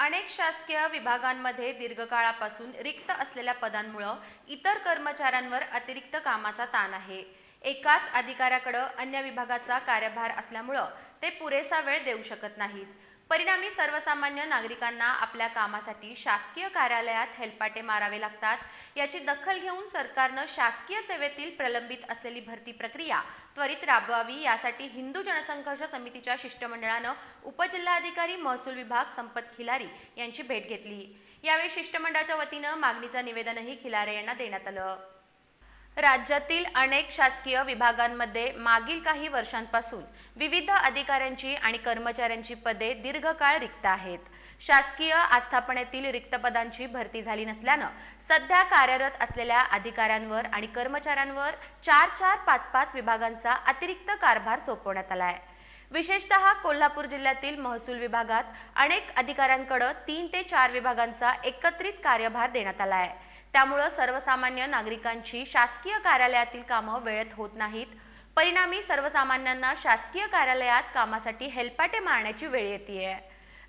अनेक शासकीय विभागांमध्ये दीर्घकाळापासून रिक्त असलेल्या पदांमुळं इतर कर्मचाऱ्यांवर अतिरिक्त कामाचा ताण आहे. एकाच अधिकाऱ्याकडं अन्य विभागाचा कार्यभार असल्यामुळं ते पुरेसा वेळ देऊ शकत नाहीत. परिणामी सर्वसामान्य नागरिकांना आपल्या कामासाठी शासकीय कार्यालयात हेलपाटे मारावे लागतात. याची दखल घेऊन सरकारनं शासकीय सेवेतील प्रलंबित असलेली भरती प्रक्रिया त्वरित राबवावी यासाठी हिंदू जनसंघर्ष समितीच्या शिष्टमंडळानं उपजिल्हाधिकारी महसूल विभाग संपत खिलारी यांची भेट घेतली. यावेळी शिष्टमंडळाच्या वतीनं मागणीचं निवेदनही खिलारे यांना देण्यात आलं. राज्यातील अनेक शासकीय विभागांमध्ये मागील काही वर्षांपासून विविध अधिकाऱ्यांची आणि कर्मचाऱ्यांची पदे दीर्घकाळ रिक्त आहेत. शासकीय आस्थापनेतील रिक्त पदांची भरती झाली नसल्यानं सध्या कार्यरत असलेल्या अधिकाऱ्यांवर आणि कर्मचाऱ्यांवर चार चार पाच पाच विभागांचा अतिरिक्त कारभार सोपवण्यात आलाय. विशेषतः कोल्हापूर जिल्ह्यातील महसूल विभागात अनेक अधिकाऱ्यांकडे तीन ते चार विभागांचा एकत्रित कार्यभार देण्यात आला आहे त्यामुळं सर्वसामान्य नागरिकांची शासकीय कार्यालयातील कामं वेळेत होत नाहीत. परिणामी सर्वसामान्यांना शासकीय कार्यालयात कामासाठी हेलपाटे मारण्याची वेळ येते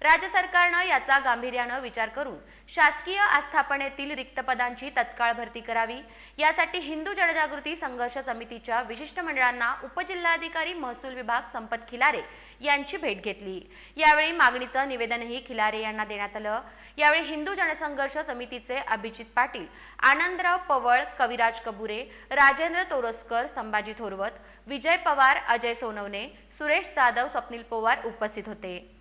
राज्य सरकारनं याचा गांभीर्यानं विचार करून शासकीय आस्थापनेतील रिक्त पदांची तत्काळ भरती करावी. यासाठी हिंदू जनजागृती संघर्ष समितीच्या विशिष्ट मंडळांना उपजिल्हाधिकारी महसूल विभाग संपत खिलारे यांची भेट घेतली. यावेळी मागणीचं निवेदनही खिलारे यांना देण्यात आलं. यावेळी हिंदू जनसंघर्ष समितीचे अभिजित पाटील आनंदराव पवळ कविराज कबुरे राजेंद्र तोरसकर संभाजी थोरवत विजय पवार अजय सोनवणे सुरेश जाधव स्वप्नील पवार उपस्थित होते.